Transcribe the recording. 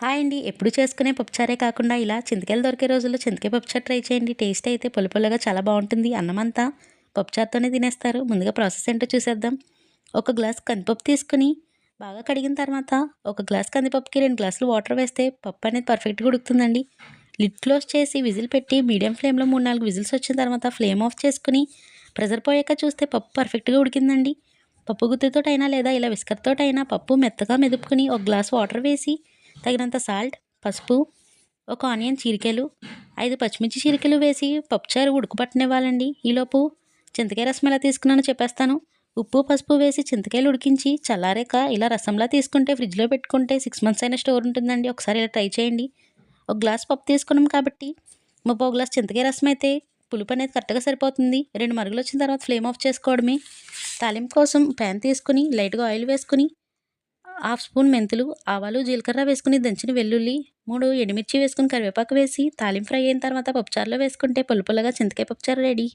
Hi అండి. ఎప్పుడు చేసుకునే పప్పుచారే కాకుండా ఇలా చింతకాయలు దొరికే రోజుల్లో చింతకాయ పప్పుచారు ట్రై చేయండి. టేస్ట్ అయితే పుల్ల పుల్లగా చాలా బాగుంటుంది. అన్నమంతా పప్పుచారుతోనే తినేస్తారు. ముందుగా ప్రాసెస్ ఏంటో చూసేద్దాం. ఒక గ్లాస్ కందిపప్పు తీసుకుని బాగా కడిగిన తర్వాత ఒక గ్లాస్ కందిపప్పుకి రెండు గ్లాసులు వాటర్ వేస్తే పప్పు అనేది పర్ఫెక్ట్గా ఉడుకుతుందండి. లిడ్ క్లోజ్ చేసి విజిల్ పెట్టి మీడియం ఫ్లేమ్లో మూడు నాలుగు విజిల్స్ వచ్చిన తర్వాత ఫ్లేమ్ ఆఫ్ చేసుకుని ప్రెజర్ పోయాక చూస్తే పప్పు పర్ఫెక్ట్గా ఉడికిందండి. పప్పు గుత్తితోటైనా లేదా ఇలా విస్కర్తోటైనా పప్పు మెత్తగా మెదుపుకుని ఒక గ్లాస్ వాటర్ వేసి తగినంత సాల్ట్ పసుపు ఒక ఆనియన్ చీరికలు ఐదు పచ్చిమిర్చి చీరికలు వేసి పప్పుచారు ఉడుకుపట్టనివ్వాలండి ఈలోపు చింతకాయ రసం ఎలా తీసుకున్నానో చెప్పేస్తాను. ఉప్పు పసుపు వేసి చింతకాయలు ఉడికించి చల్లారాక ఇలా రసంలా తీసుకుంటే ఫ్రిడ్జ్లో పెట్టుకుంటే సిక్స్ మంత్స్ అయిన స్టోర్ ఉంటుందండి. ఒకసారి ఇలా ట్రై చేయండి. ఒక గ్లాస్ పప్పు తీసుకున్నాం కాబట్టి ముప్పో గ్లాస్ చింతకాయ రసం అయితే పులుపు అనేది కరెక్ట్గా సరిపోతుంది. రెండు మరుగులు వచ్చిన తర్వాత ఫ్లేమ్ ఆఫ్ చేసుకోవడమే. తాలింపు కోసం ప్యాన్ తీసుకుని లైట్గా ఆయిల్ వేసుకుని హాఫ్ స్పూన్ మెంతులు ఆవాలు జీలకర్ర వేసుకుని దంచిన వెల్లుల్లి మూడు ఎండుమిర్చి వేసుకుని కరివేపాకు వేసి తాలింపు ఫ్రై అయిన తర్వాత పప్పుచారులో వేసుకుంటే పుల్ల పుల్లగా చింతకాయ పప్పుచారు రెడీ.